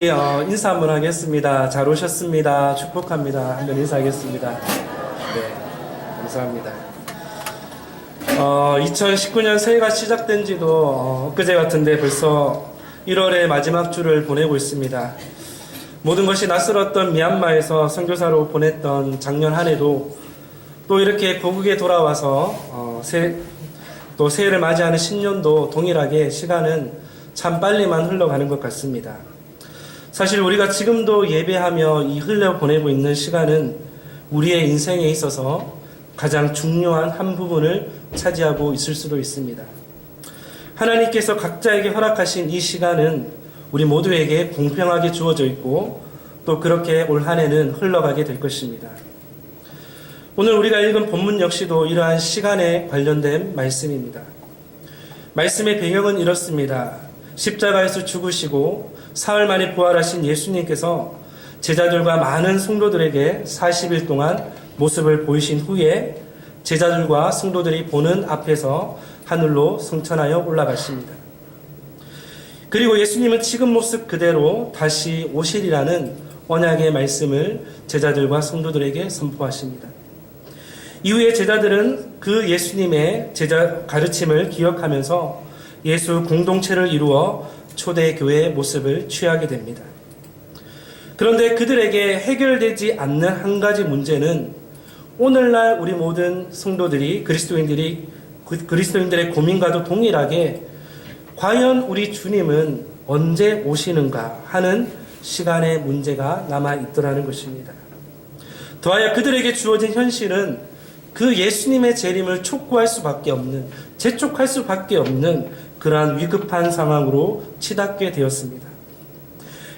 어, 인사 한번 하겠습니다. 잘 오셨습니다. 축복합니다. 한번 인사하겠습니다. 네, 감사합니다. 어, 2019년 새해가 시작된 지도 어, 엊그제 같은데 벌써 1월의 마지막 주를 보내고 있습니다. 모든 것이 낯설었던 미얀마에서 선교사로 보냈던 작년 한 해도 또 이렇게 고국에 돌아와서 어, 새, 또 새해를 맞이하는 신년도 동일하게 시간은 참 빨리만 흘러가는 것 같습니다. 사실 우리가 지금도 예배하며 이 흘려 보내고 있는 시간은 우리의 인생에 있어서 가장 중요한 한 부분을 차지하고 있을 수도 있습니다. 하나님께서 각자에게 허락하신 이 시간은 우리 모두에게 공평하게 주어져 있고 또 그렇게 올 한 해는 흘러가게 될 것입니다. 오늘 우리가 읽은 본문 역시도 이러한 시간에 관련된 말씀입니다. 말씀의 배경은 이렇습니다. 십자가에서 죽으시고 사흘 만에 부활하신 예수님께서 제자들과 많은 성도들에게 40일 동안 모습을 보이신 후에 제자들과 성도들이 보는 앞에서 하늘로 성천하여 올라가십니다. 그리고 예수님은 지금 모습 그대로 다시 오실이라는 언약의 말씀을 제자들과 성도들에게 선포하십니다. 이후에 제자들은 그 예수님의 제자 가르침을 기억하면서 예수 공동체를 이루어 초대교회의 모습을 취하게 됩니다. 그런데 그들에게 해결되지 않는 한 가지 문제는 오늘날 우리 모든 성도들이 그리스도인들이 그- 그리스도인들의 고민과도 동일하게 과연 우리 주님은 언제 오시는가 하는 시간의 문제가 남아 있더라는 것입니다. 더하여 그들에게 주어진 현실은 그 예수님의 재림을 촉구할 수밖에 없는, 재촉할 수밖에 없는 그러한 위급한 상황으로 치닫게 되었습니다.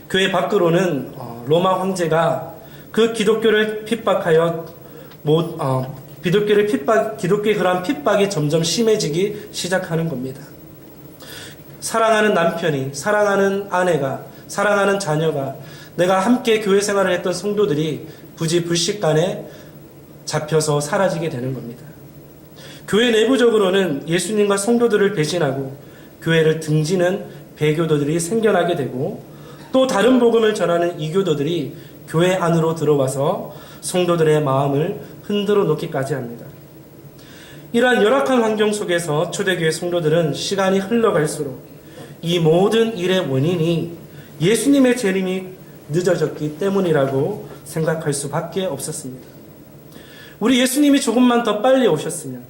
교회 밖으로는 어, 로마 황제가 그 기독교를 핍박하여 못, 어, 기독교를 핍박, 기독교의 그러한 핍박이 점점 심해지기 시작하는 겁니다. 사랑하는 남편이, 사랑하는 아내가, 사랑하는 자녀가, 내가 함께 교회 생활을 했던 성도들이 굳이 불식간에 잡혀서 사라지게 되는 겁니다. 교회 내부적으로는 예수님과 성도들을 배신하고 교회를 등지는 배교도들이 생겨나게 되고 또 다른 복음을 전하는 이교도들이 교회 안으로 들어와서 성도들의 마음을 흔들어 놓기까지 합니다. 이러한 열악한 환경 속에서 초대교회 성도들은 시간이 흘러갈수록 이 모든 일의 원인이 예수님의 재림이 늦어졌기 때문이라고 생각할 수밖에 없었습니다. 우리 예수님이 조금만 더 빨리 오셨으면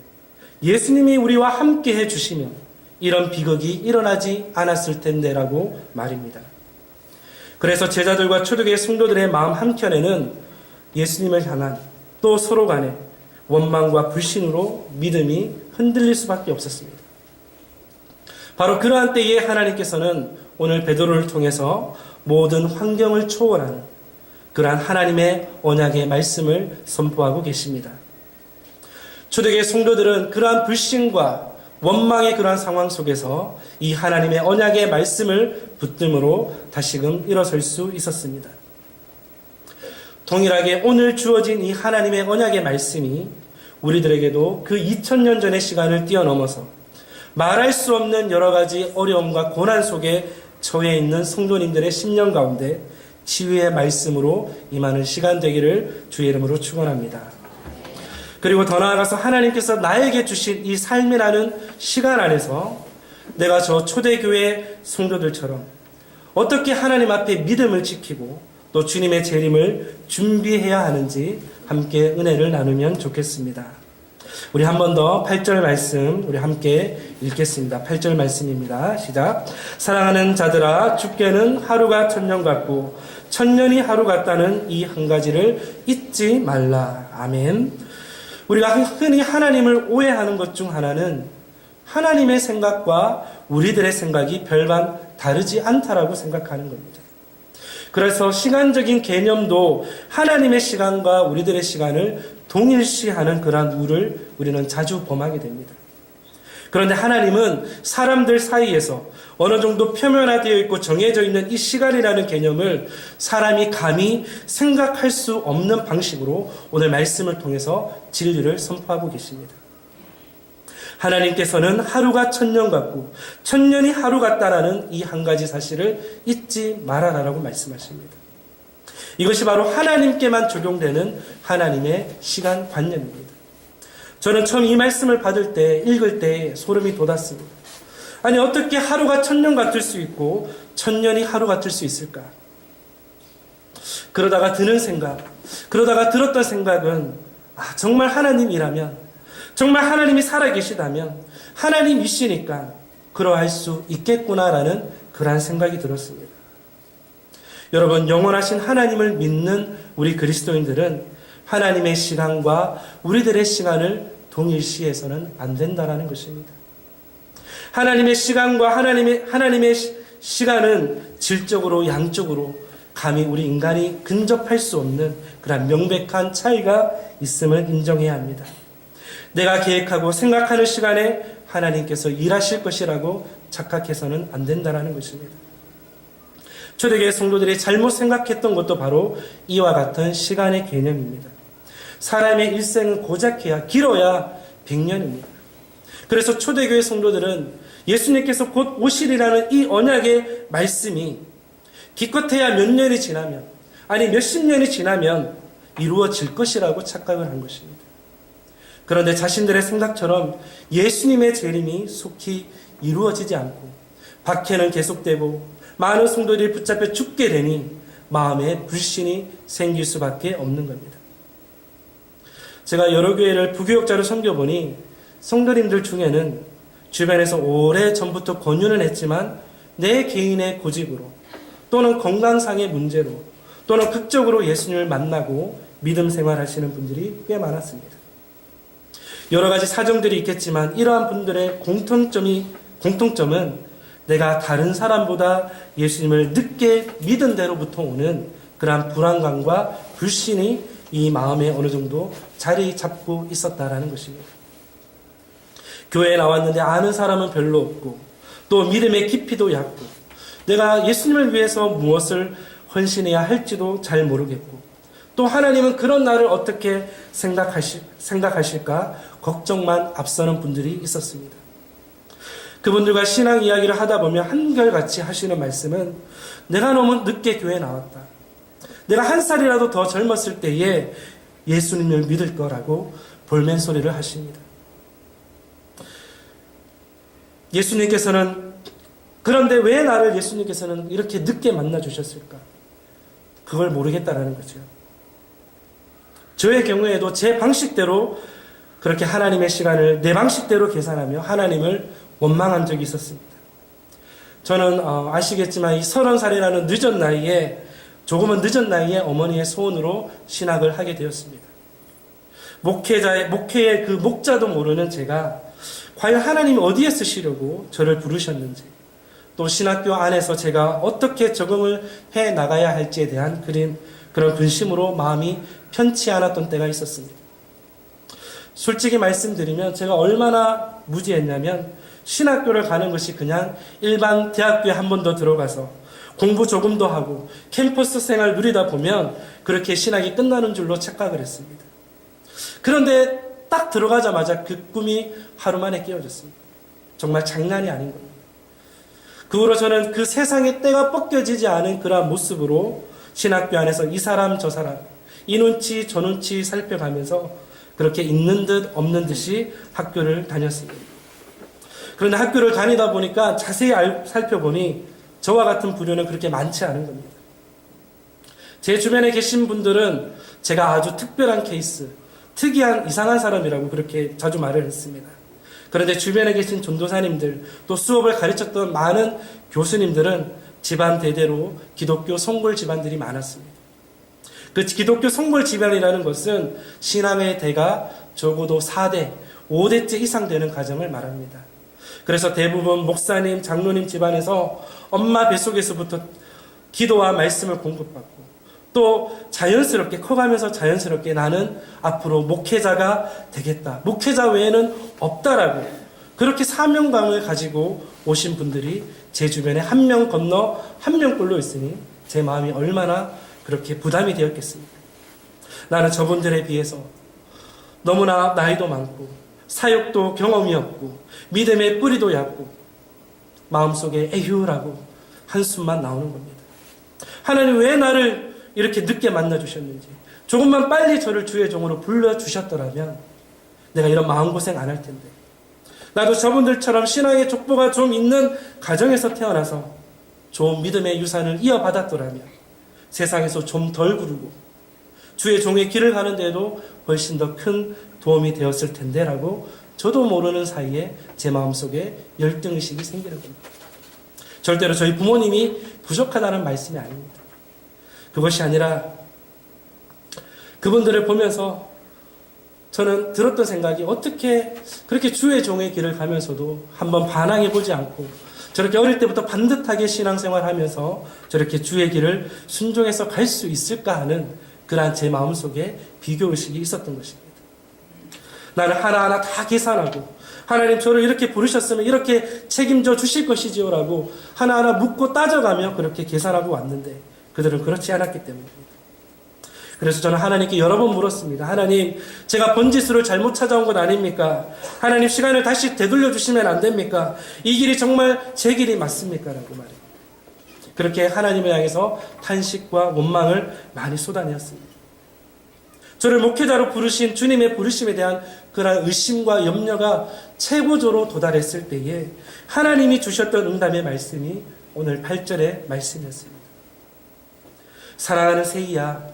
예수님이 우리와 함께 해 주시면 이런 비극이 일어나지 않았을 텐데라고 말입니다. 그래서 제자들과 초대교회 성도들의 마음 한켠에는 예수님을 향한 또 서로 간에 원망과 불신으로 믿음이 흔들릴 수밖에 없었습니다. 바로 그러한 때에 하나님께서는 오늘 베드로를 통해서 모든 환경을 초월하는 그러한 하나님의 언약의 말씀을 선포하고 계십니다. 초대교회 성도들은 그러한 불신과 원망의 그러한 상황 속에서 이 하나님의 언약의 말씀을 붙듦으로 다시금 일어설 수 있었습니다. 동일하게 오늘 주어진 이 하나님의 언약의 말씀이 우리들에게도 그 2000년 전의 시간을 뛰어넘어서 말할 수 없는 여러 가지 어려움과 고난 속에 처해 있는 성도님들의 심령 가운데 치유의 말씀으로 임하는 시간 되기를 주의 이름으로 축원합니다. 그리고 더 나아가서 하나님께서 나에게 주신 이 삶이라는 시간 안에서 내가 저 초대교회 성도들처럼 어떻게 하나님 앞에 믿음을 지키고 또 주님의 재림을 준비해야 하는지 함께 은혜를 나누면 좋겠습니다. 우리 한 번 더 8절 말씀 우리 함께 읽겠습니다. 8절 말씀입니다. 시작. 사랑하는 자들아 주께는 하루가 천년 같고 천년이 하루 같다는 이 한 가지를 잊지 말라. 아멘. 우리가 흔히 하나님을 오해하는 것 중 하나는 하나님의 생각과 우리들의 생각이 별반 다르지 않다라고 생각하는 겁니다. 그래서 시간적인 개념도 하나님의 시간과 우리들의 시간을 동일시하는 그러한 우를 우리는 자주 범하게 됩니다. 그런데 하나님은 사람들 사이에서 어느 정도 표면화되어 있고 정해져 있는 이 시간이라는 개념을 사람이 감히 생각할 수 없는 방식으로 오늘 말씀을 통해서 진리를 선포하고 계십니다. 하나님께서는 하루가 천년 같고 천년이 하루 같다라는 이 한 가지 사실을 잊지 말아라라고 말씀하십니다. 이것이 바로 하나님께만 적용되는 하나님의 시간 관념입니다. 저는 처음 이 말씀을 받을 때, 읽을 때 소름이 돋았습니다. 아니, 어떻게 하루가 천년 같을 수 있고, 천년이 하루 같을 수 있을까? 그러다가 드는 생각, 그러다가 들었던 생각은, 아, 정말 하나님이라면, 정말 하나님이 살아계시다면, 하나님이시니까, 그러할 수 있겠구나라는 그러한 생각이 들었습니다. 여러분, 영원하신 하나님을 믿는 우리 그리스도인들은 하나님의 시간과 우리들의 시간을 동일시해서는 안 된다라는 것입니다. 하나님의 시간과 하나님의, 하나님의 시- 시간은 질적으로, 양적으로 감히 우리 인간이 근접할 수 없는 그런 명백한 차이가 있음을 인정해야 합니다. 내가 계획하고 생각하는 시간에 하나님께서 일하실 것이라고 착각해서는 안 된다라는 것입니다. 초대교회 성도들이 잘못 생각했던 것도 바로 이와 같은 시간의 개념입니다. 사람의 일생은 고작해야 길어야 100년입니다. 그래서 초대교회 성도들은 예수님께서 곧 오실이라는 이 언약의 말씀이 기껏해야 몇 년이 지나면 아니 몇십 년이 지나면 이루어질 것이라고 착각을 한 것입니다. 그런데 자신들의 생각처럼 예수님의 재림이 속히 이루어지지 않고 박해는 계속되고 많은 성도들이 붙잡혀 죽게 되니 마음에 불신이 생길 수밖에 없는 겁니다. 제가 여러 교회를 부교역자로 섬겨보니 성도님들 중에는 주변에서 오래 전부터 권유는 했지만 내 개인의 고집으로 또는 건강상의 문제로 또는 극적으로 예수님을 만나고 믿음 생활하시는 분들이 꽤 많았습니다. 여러 가지 사정들이 있겠지만 이러한 분들의 공통점이 공통점은 내가 다른 사람보다 예수님을 늦게 믿은 대로부터 오는 그러한 불안감과 불신이 이 마음에 어느 정도 자리 잡고 있었다라는 것입니다. 교회에 나왔는데 아는 사람은 별로 없고 또 믿음의 깊이도 얕고 내가 예수님을 위해서 무엇을 헌신해야 할지도 잘 모르겠고 또 하나님은 그런 나를 어떻게 생각하실, 생각하실까 걱정만 앞서는 분들이 있었습니다. 그분들과 신앙 이야기를 하다 보면 한결같이 하시는 말씀은 내가 너무 늦게 교회에 나왔다. 내가 한 살이라도 더 젊었을 때에 예수님을 믿을 거라고 볼멘 소리를 하십니다. 예수님께서는 그런데 왜 나를 예수님께서는 이렇게 늦게 만나 주셨을까? 그걸 모르겠다라는 거죠. 저의 경우에도 제 방식대로 그렇게 하나님의 시간을 내 방식대로 계산하며 하나님을 원망한 적이 있었습니다. 저는 어, 아시겠지만 이 서른 살이라는 늦은 나이에 조금은 늦은 나이에 어머니의 소원으로 신학을 하게 되었습니다. 목회자의 목회의 그 목자도 모르는 제가 과연 하나님이 어디에 쓰시려고 저를 부르셨는지 또 신학교 안에서 제가 어떻게 적응을 해 나가야 할지에 대한 그린 그런 근심으로 마음이 편치 않았던 때가 있었습니다. 솔직히 말씀드리면 제가 얼마나 무지했냐면 신학교를 가는 것이 그냥 일반 대학교에 한 번 더 들어가서 공부 조금 더 하고 캠퍼스 생활 누리다 보면 그렇게 신학이 끝나는 줄로 착각을 했습니다. 그런데 딱 들어가자마자 그 꿈이 하루 만에 깨어졌습니다. 정말 장난이 아닌 겁니다. 그 후로 저는 그 세상의 때가 벗겨지지 않은 그러한 모습으로 신학교 안에서 이 사람 저 사람 이 눈치 저 눈치 살펴가면서 그렇게 있는 듯 없는 듯이 학교를 다녔습니다. 그런데 학교를 다니다 보니까 자세히 알, 살펴보니 저와 같은 부류는 그렇게 많지 않은 겁니다. 제 주변에 계신 분들은 제가 아주 특별한 케이스, 특이한 이상한 사람이라고 그렇게 자주 말을 했습니다. 그런데 주변에 계신 전도사님들, 또 수업을 가르쳤던 많은 교수님들은 집안 대대로 기독교 성골 집안들이 많았습니다. 그 기독교 성골 집안이라는 것은 신앙의 대가 적어도 4대, 5대째 이상 되는 가정을 말합니다. 그래서 대부분 목사님, 장로님 집안에서 엄마 뱃속에서부터 기도와 말씀을 공급받고 또 자연스럽게 커가면서 자연스럽게 나는 앞으로 목회자가 되겠다. 목회자 외에는 없다라고 그렇게 사명감을 가지고 오신 분들이 제 주변에 한 명 건너 한 명꼴로 있으니 제 마음이 얼마나 그렇게 부담이 되었겠습니까? 나는 저분들에 비해서 너무나 나이도 많고 사역도 경험이 없고 믿음의 뿌리도 얕고 마음속에 에휴라고 한숨만 나오는 겁니다. 하나님 왜 나를 이렇게 늦게 만나 주셨는지 조금만 빨리 저를 주의 종으로 불러 주셨더라면 내가 이런 마음고생 안 할 텐데 나도 저분들처럼 신앙의 족보가 좀 있는 가정에서 태어나서 좋은 믿음의 유산을 이어받았더라면 세상에서 좀 덜 구르고 주의 종의 길을 가는데도 훨씬 더 큰 도움이 되었을 텐데라고 저도 모르는 사이에 제 마음속에 열등의식이 생기는 겁니다. 절대로 저희 부모님이 부족하다는 말씀이 아닙니다. 그것이 아니라 그분들을 보면서 저는 들었던 생각이 어떻게 그렇게 주의 종의 길을 가면서도 한번 반항해 보지 않고 저렇게 어릴 때부터 반듯하게 신앙생활 하면서 저렇게 주의 길을 순종해서 갈 수 있을까 하는 그러한 제 마음속에 비교의식이 있었던 것입니다. 나는 하나하나 다 계산하고 하나님 저를 이렇게 부르셨으면 이렇게 책임져 주실 것이지요라고 하나하나 묻고 따져가며 그렇게 계산하고 왔는데 그들은 그렇지 않았기 때문입니다. 그래서 저는 하나님께 여러 번 물었습니다. 하나님, 제가 번지수를 잘못 찾아온 것 아닙니까? 하나님 시간을 다시 되돌려 주시면 안 됩니까? 이 길이 정말 제 길이 맞습니까? 라고 말해요. 그렇게 하나님을 향해서 탄식과 원망을 많이 쏟아내었습니다. 저를 목회자로 부르신 주님의 부르심에 대한 그런 의심과 염려가 최고조로 도달했을 때에 하나님이 주셨던 응답의 말씀이 오늘 8절의 말씀이었습니다. 사랑하는 세이야,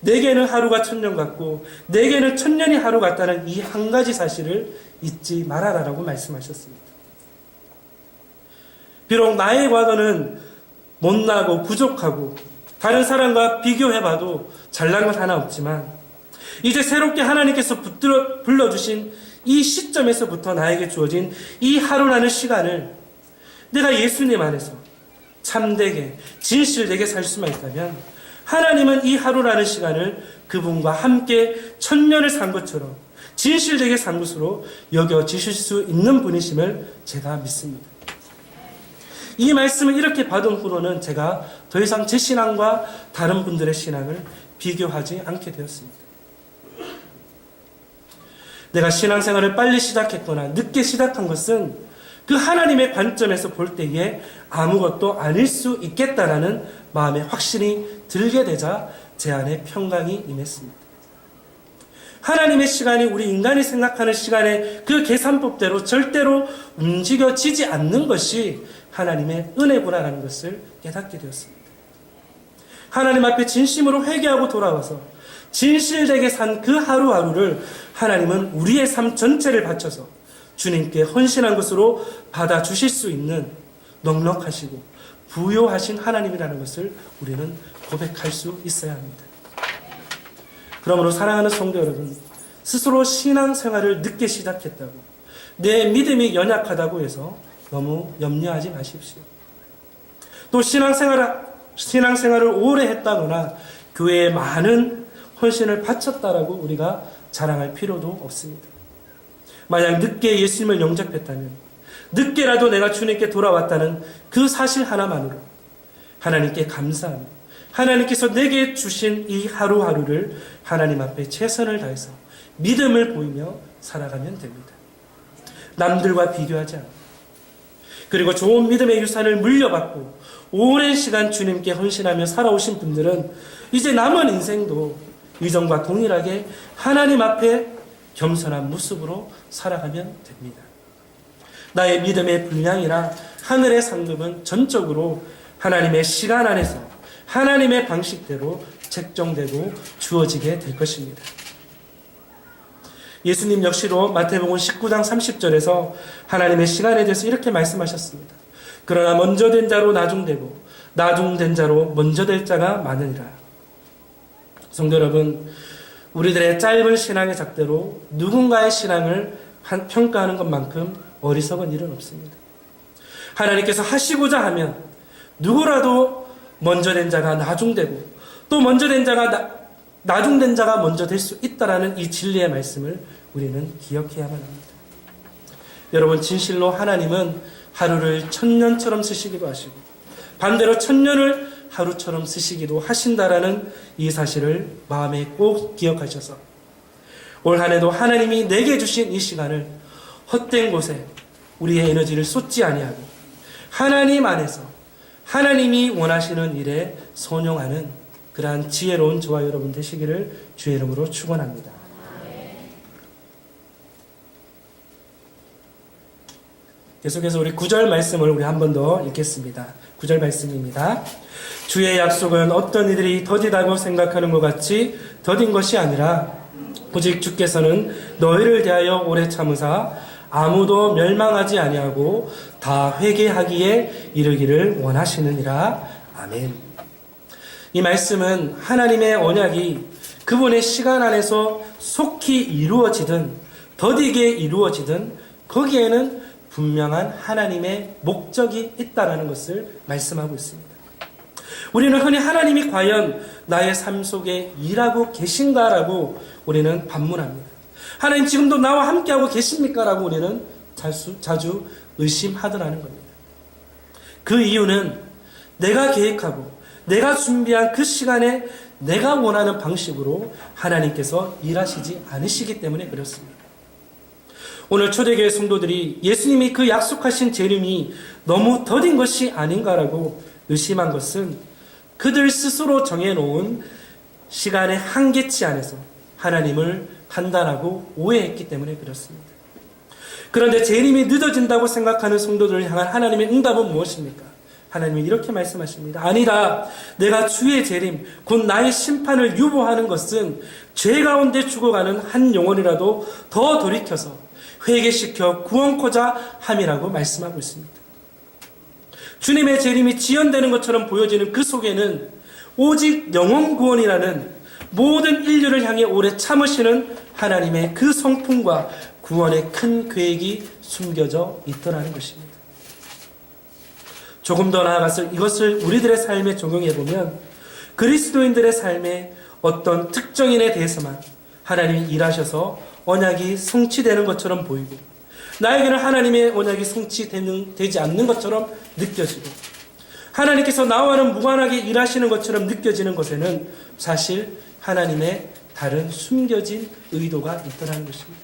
내게는 하루가 천년 같고 내게는 천년이 하루 같다는 이 한 가지 사실을 잊지 말아라라고 말씀하셨습니다. 비록 나의 과거는 못나고 부족하고 다른 사람과 비교해봐도 잘난 것 하나 없지만 이제 새롭게 하나님께서 붙들어 불러주신 이 시점에서부터 나에게 주어진 이 하루라는 시간을 내가 예수님 안에서 참되게 진실되게 살 수만 있다면 하나님은 이 하루라는 시간을 그분과 함께 천년을 산 것처럼 진실되게 산 것으로 여겨지실 수 있는 분이심을 제가 믿습니다. 이 말씀을 이렇게 받은 후로는 제가 더 이상 제 신앙과 다른 분들의 신앙을 비교하지 않게 되었습니다. 내가 신앙생활을 빨리 시작했거나 늦게 시작한 것은 그 하나님의 관점에서 볼 때에 아무것도 아닐 수 있겠다라는 마음에 확신이 들게 되자 제 안에 평강이 임했습니다. 하나님의 시간이 우리 인간이 생각하는 시간의 그 계산법대로 절대로 움직여지지 않는 것이 하나님의 은혜구나라는 것을 깨닫게 되었습니다. 하나님 앞에 진심으로 회개하고 돌아와서 진실되게 산 그 하루하루를 하나님은 우리의 삶 전체를 바쳐서 주님께 헌신한 것으로 받아주실 수 있는 넉넉하시고 부요하신 하나님이라는 것을 우리는 고백할 수 있어야 합니다. 그러므로 사랑하는 성도 여러분, 스스로 신앙생활을 늦게 시작했다고, 내 믿음이 연약하다고 해서 너무 염려하지 마십시오. 또 신앙생활, 신앙생활을 오래 했다거나 교회에 많은 헌신을 바쳤다라고 우리가 자랑할 필요도 없습니다. 만약 늦게 예수님을 영접했다면, 늦게라도 내가 주님께 돌아왔다는 그 사실 하나만으로 하나님께 감사하며 하나님께서 내게 주신 이 하루하루를 하나님 앞에 최선을 다해서 믿음을 보이며 살아가면 됩니다. 남들과 비교하지 않고 그리고 좋은 믿음의 유산을 물려받고 오랜 시간 주님께 헌신하며 살아오신 분들은 이제 남은 인생도 이전과 동일하게 하나님 앞에 겸손한 모습으로 살아가면 됩니다. 나의 믿음의 분량이나 하늘의 상급은 전적으로 하나님의 시간 안에서 하나님의 방식대로 책정되고 주어지게 될 것입니다. 예수님 역시도 마태복음 19장 30절에서 하나님의 시간에 대해서 이렇게 말씀하셨습니다. 그러나 먼저 된 자로 나중되고 나중된 자로 먼저 될 자가 많으리라. 성도 여러분, 우리들의 짧은 신앙의 작대로 누군가의 신앙을 평가하는 것만큼 어리석은 일은 없습니다. 하나님께서 하시고자 하면 누구라도 먼저 된 자가 나중되고 또 먼저 된 자가 나, 나중된 자가 먼저 될 수 있다라는 이 진리의 말씀을 우리는 기억해야만 합니다. 여러분 진실로 하나님은 하루를 천년처럼 쓰시기도 하시고 반대로 천년을 하루처럼 쓰시기도 하신다라는 이 사실을 마음에 꼭 기억하셔서 올 한 해도 하나님이 내게 주신 이 시간을 헛된 곳에 우리의 에너지를 쏟지 아니하고 하나님 안에서 하나님이 원하시는 일에 선용하는 그러한 지혜로운 저와 여러분 되시기를 주의 이름으로 축원합니다. 계속해서 우리 구절 말씀을 우리 한 번 더 읽겠습니다. 구절 말씀입니다. 주의 약속은 어떤 이들이 더디다고 생각하는 것 같이 더딘 것이 아니라 오직 주께서는 너희를 대하여 오래 참으사 아무도 멸망하지 아니하고 다 회개하기에 이르기를 원하시느니라. 아멘. 이 말씀은 하나님의 언약이 그분의 시간 안에서 속히 이루어지든 더디게 이루어지든 거기에는 분명한 하나님의 목적이 있다라는 것을 말씀하고 있습니다. 우리는 흔히 하나님이 과연 나의 삶 속에 일하고 계신가라고 우리는 반문합니다. 하나님 지금도 나와 함께하고 계십니까? 라고 우리는 자주, 자주 의심하더라는 겁니다. 그 이유는 내가 계획하고 내가 준비한 그 시간에 내가 원하는 방식으로 하나님께서 일하시지 않으시기 때문에 그렇습니다. 오늘 초대교회 성도들이 예수님이 그 약속하신 재림이 너무 더딘 것이 아닌가라고 의심한 것은 그들 스스로 정해놓은 시간의 한계치 안에서 하나님을 판단하고 오해했기 때문에 그렇습니다. 그런데 재림이 늦어진다고 생각하는 성도들을 향한 하나님의 응답은 무엇입니까? 하나님이 이렇게 말씀하십니다. 아니다. 내가 주의 재림, 곧 나의 심판을 유보하는 것은 죄 가운데 죽어가는 한 영혼이라도 더 돌이켜서 회개시켜 구원코자 함이라고 말씀하고 있습니다. 주님의 재림이 지연되는 것처럼 보여지는 그 속에는 오직 영원 구원이라는 모든 인류를 향해 오래 참으시는 하나님의 그 성품과 구원의 큰 계획이 숨겨져 있더라는 것입니다. 조금 더 나아가서 이것을 우리들의 삶에 적용해 보면 그리스도인들의 삶에 어떤 특정인에 대해서만 하나님이 일하셔서 언약이 성취되는 것처럼 보이고 나에게는 하나님의 언약이 성취되지 않는 것처럼 느껴지고 하나님께서 나와는 무관하게 일하시는 것처럼 느껴지는 것에는 사실 하나님의 다른 숨겨진 의도가 있더라는 것입니다.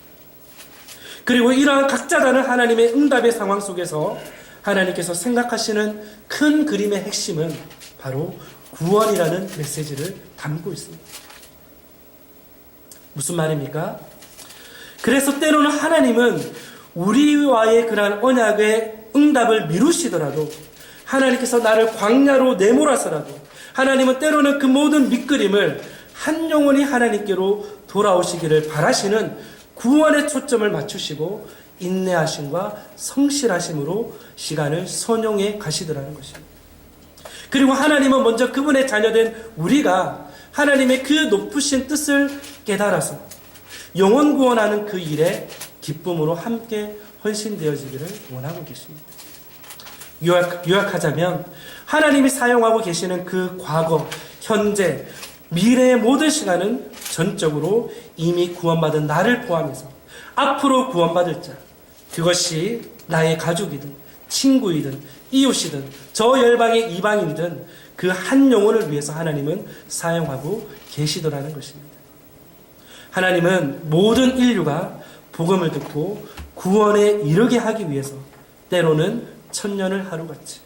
그리고 이러한 각자 다른 하나님의 응답의 상황 속에서 하나님께서 생각하시는 큰 그림의 핵심은 바로 구원이라는 메시지를 담고 있습니다. 무슨 말입니까? 그래서 때로는 하나님은 우리와의 그러한 언약의 응답을 미루시더라도 하나님께서 나를 광야로 내몰아서라도 하나님은 때로는 그 모든 밑그림을 한 영혼이 하나님께로 돌아오시기를 바라시는 구원의 초점을 맞추시고 인내하심과 성실하심으로 시간을 선용해 가시더라는 것입니다. 그리고 하나님은 먼저 그분의 자녀된 우리가 하나님의 그 높으신 뜻을 깨달아서 영원 구원하는 그 일에 기쁨으로 함께 헌신되어지기를 원하고 계십니다. 요약, 요약하자면 하나님이 사용하고 계시는 그 과거, 현재, 미래의 모든 시간은 전적으로 이미 구원받은 나를 포함해서 앞으로 구원받을 자, 그것이 나의 가족이든 친구이든 이웃이든 저 열방의 이방인이든 그 한 영혼을 위해서 하나님은 사용하고 계시더라는 것입니다. 하나님은 모든 인류가 복음을 듣고 구원에 이르게 하기 위해서 때로는 천년을 하루같이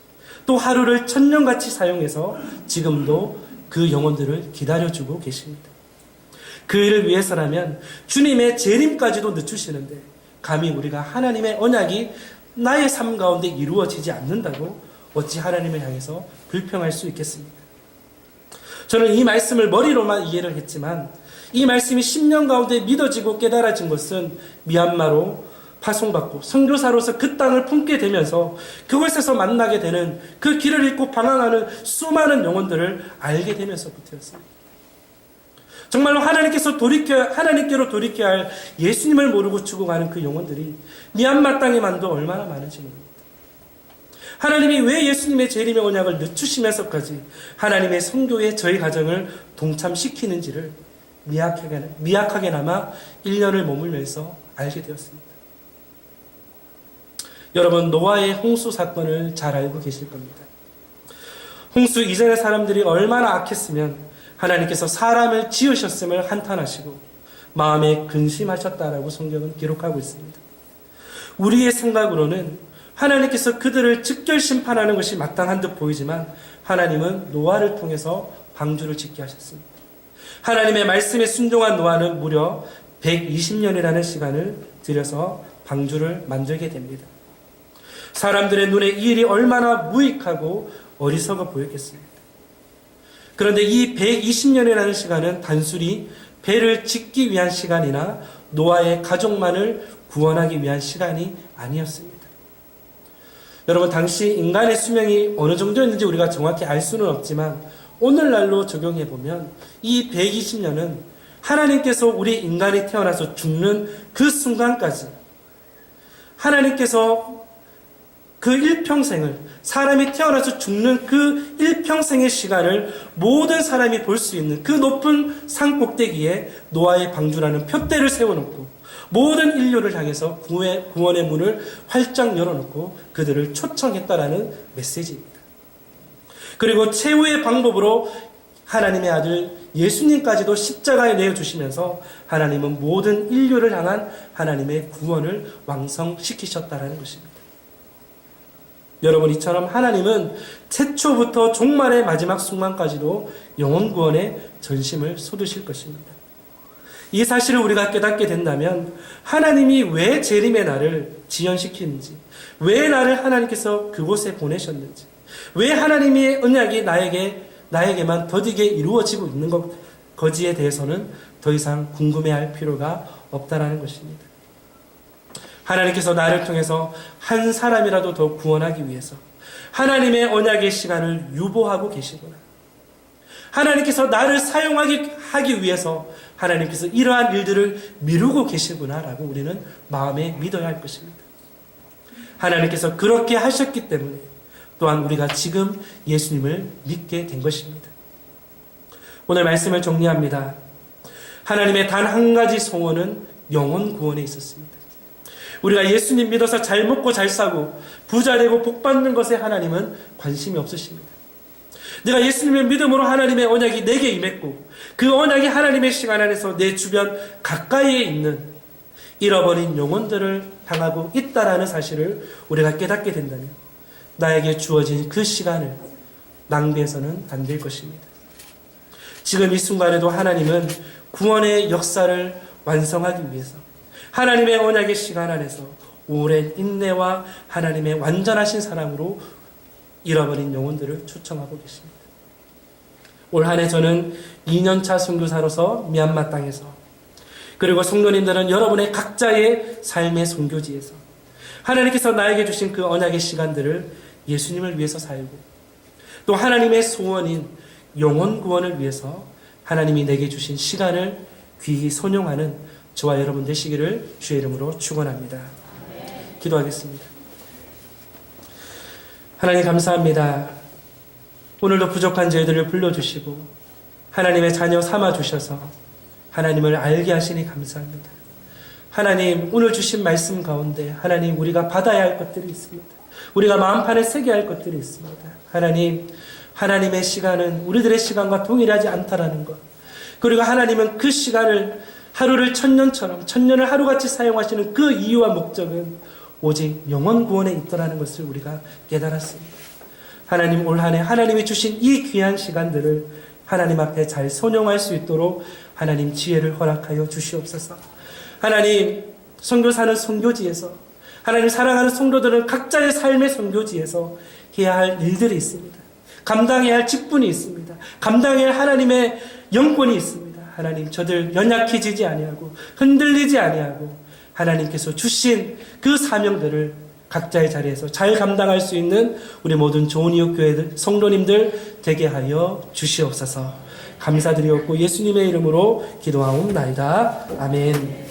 또 하루를 천년같이 사용해서 지금도 그 영혼들을 기다려주고 계십니다. 그 일을 위해서라면 주님의 재림까지도 늦추시는데 감히 우리가 하나님의 언약이 나의 삶 가운데 이루어지지 않는다고 어찌 하나님을 향해서 불평할 수 있겠습니까? 저는 이 말씀을 머리로만 이해를 했지만 이 말씀이 10년 가운데 믿어지고 깨달아진 것은 미얀마로 파송받고 선교사로서 그 땅을 품게 되면서 그곳에서 만나게 되는 그 길을 잃고 방황하는 수많은 영혼들을 알게 되면서부터였습니다. 정말로 하나님께서 돌이켜 하나님께로 돌이켜야 할 예수님을 모르고 죽어가는 그 영혼들이 미얀마 땅에만도 얼마나 많은지 모릅니다. 하나님이 왜 예수님의 재림의 언약을 늦추시면서까지 하나님의 성교에 저희 가정을 동참시키는지를 미약하게, 미약하게나마 1년을 머물면서 알게 되었습니다. 여러분, 노아의 홍수 사건을 잘 알고 계실 겁니다. 홍수 이전의 사람들이 얼마나 악했으면 하나님께서 사람을 지으셨음을 한탄하시고 마음에 근심하셨다라고 성경은 기록하고 있습니다. 우리의 생각으로는 하나님께서 그들을 즉결 심판하는 것이 마땅한 듯 보이지만 하나님은 노아를 통해서 방주를 짓게 하셨습니다. 하나님의 말씀에 순종한 노아는 무려 120년이라는 시간을 들여서 방주를 만들게 됩니다. 사람들의 눈에 이 일이 얼마나 무익하고 어리석어 보였겠습니까? 그런데 이 120년이라는 시간은 단순히 배를 짓기 위한 시간이나 노아의 가족만을 구원하기 위한 시간이 아니었습니다. 여러분, 당시 인간의 수명이 어느 정도였는지 우리가 정확히 알 수는 없지만 오늘날로 적용해 보면 이 120년은 하나님께서 우리 인간이 태어나서 죽는 그 순간까지 하나님께서 그 일평생을 사람이 태어나서 죽는 그 일평생의 시간을 모든 사람이 볼 수 있는 그 높은 산 꼭대기에 노아의 방주라는 표대를 세워놓고 모든 인류를 향해서 구원의, 구원의 문을 활짝 열어놓고 그들을 초청했다라는 메시지입니다. 그리고 최후의 방법으로 하나님의 아들 예수님까지도 십자가에 내어주시면서 하나님은 모든 인류를 향한 하나님의 구원을 완성시키셨다라는 것입니다. 여러분 이처럼 하나님은 최초부터 종말의 마지막 순간까지도 영혼 구원에 전심을 쏟으실 것입니다. 이 사실을 우리가 깨닫게 된다면 하나님이 왜 재림의 날을 지연시키는지, 왜 나를 하나님께서 그곳에 보내셨는지, 왜 하나님의 언약이 나에게 나에게만 더디게 이루어지고 있는 것 거지에 대해서는 더 이상 궁금해할 필요가 없다라는 것입니다. 하나님께서 나를 통해서 한 사람이라도 더 구원하기 위해서 하나님의 언약의 시간을 유보하고 계시구나. 하나님께서 나를 사용하기 하기 위해서 하나님께서 이러한 일들을 미루고 계시구나라고 우리는 마음에 믿어야 할 것입니다. 하나님께서 그렇게 하셨기 때문에 또한 우리가 지금 예수님을 믿게 된 것입니다. 오늘 말씀을 정리합니다. 하나님의 단 한 가지 소원은 영혼 구원에 있었습니다. 우리가 예수님 믿어서 잘 먹고 잘 사고 부자 되고 복 받는 것에 하나님은 관심이 없으십니다. 내가 예수님의 믿음으로 하나님의 언약이 내게 임했고 그 언약이 하나님의 시간 안에서 내 주변 가까이에 있는 잃어버린 영혼들을 향하고 있다라는 사실을 우리가 깨닫게 된다면 나에게 주어진 그 시간을 낭비해서는 안 될 것입니다. 지금 이 순간에도 하나님은 구원의 역사를 완성하기 위해서 하나님의 언약의 시간 안에서 오랜 인내와 하나님의 완전하신 사랑으로 잃어버린 영혼들을 초청하고 계십니다. 올 한해 저는 2년차 선교사로서 미얀마 땅에서 그리고 성도님들은 여러분의 각자의 삶의 선교지에서 하나님께서 나에게 주신 그 언약의 시간들을 예수님을 위해서 살고 또 하나님의 소원인 영혼 구원을 위해서 하나님이 내게 주신 시간을 귀히 선용하는 저와 여러분 되시기를 주의 이름으로 축원합니다. 기도하겠습니다. 하나님 감사합니다. 오늘도 부족한 저희들을 불러주시고 하나님의 자녀 삼아 주셔서 하나님을 알게 하시니 감사합니다. 하나님 오늘 주신 말씀 가운데 하나님 우리가 받아야 할 것들이 있습니다. 우리가 마음판에 새겨야 할 것들이 있습니다. 하나님 하나님의 시간은 우리들의 시간과 동일하지 않다라는 것. 그리고 하나님은 그 시간을 하루를 천년처럼 천년을 하루같이 사용하시는 그 이유와 목적은 오직 영원 구원에 있더라는 것을 우리가 깨달았습니다. 하나님 올 한해 하나님이 주신 이 귀한 시간들을 하나님 앞에 잘 선용할 수 있도록 하나님 지혜를 허락하여 주시옵소서. 하나님 선교사는 선교지에서 하나님 사랑하는 성도들은 각자의 삶의 선교지에서 해야 할 일들이 있습니다. 감당해야 할 직분이 있습니다. 감당해야 할 하나님의 영권이 있습니다. 하나님 저들 연약해지지 아니하고 흔들리지 아니하고 하나님께서 주신 그 사명들을 각자의 자리에서 잘 감당할 수 있는 우리 모든 좋은 이웃 교회들 성도님들 되게 하여 주시옵소서. 감사드리옵고 예수님의 이름으로 기도하옵나이다. 아멘.